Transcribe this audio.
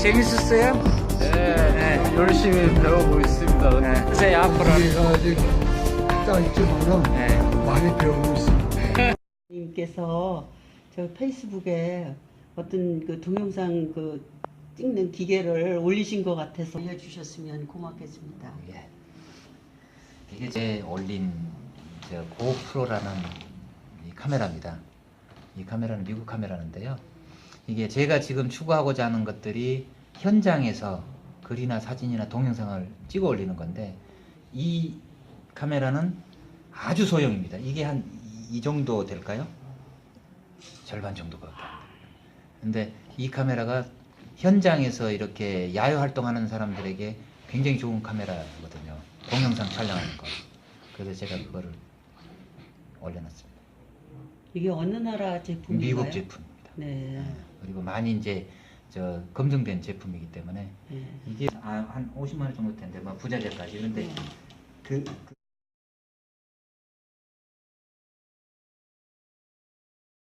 재밌었어요? 네, 열심히 배우고 있습니다. 네. 글쎄 앞으로는 우리가 아직 짧지만은 네. 많이 배우고 있습니다. 님께서 저 페이스북에 어떤 그 동영상 그 찍는 기계를 올리신 것 같아서 알려주셨으면 고맙겠습니다. 예. 이게 제 올린 저 고프로라는 이 카메라입니다. 이 카메라는 미국 카메라인데요. 이게 제가 지금 추구하고자 하는 것들이 현장에서 글이나 사진이나 동영상을 찍어 올리는 건데 이 카메라는 아주 소형입니다. 이게 한 이 정도 될까요? 절반 정도가. 근데 이 카메라가 현장에서 이렇게 야외 활동하는 사람들에게 굉장히 좋은 카메라거든요. 동영상 촬영하는 거. 그래서 제가 그거를 올려놨습니다. 이게 어느 나라 제품인가요? 미국 제품입니다. 네. 그리고 많이 이제 저 검증된 제품이기 때문에 네. 이게 아, 한 50만 원 정도 되는데 뭐 부자재까지 그런데 네. 그, 그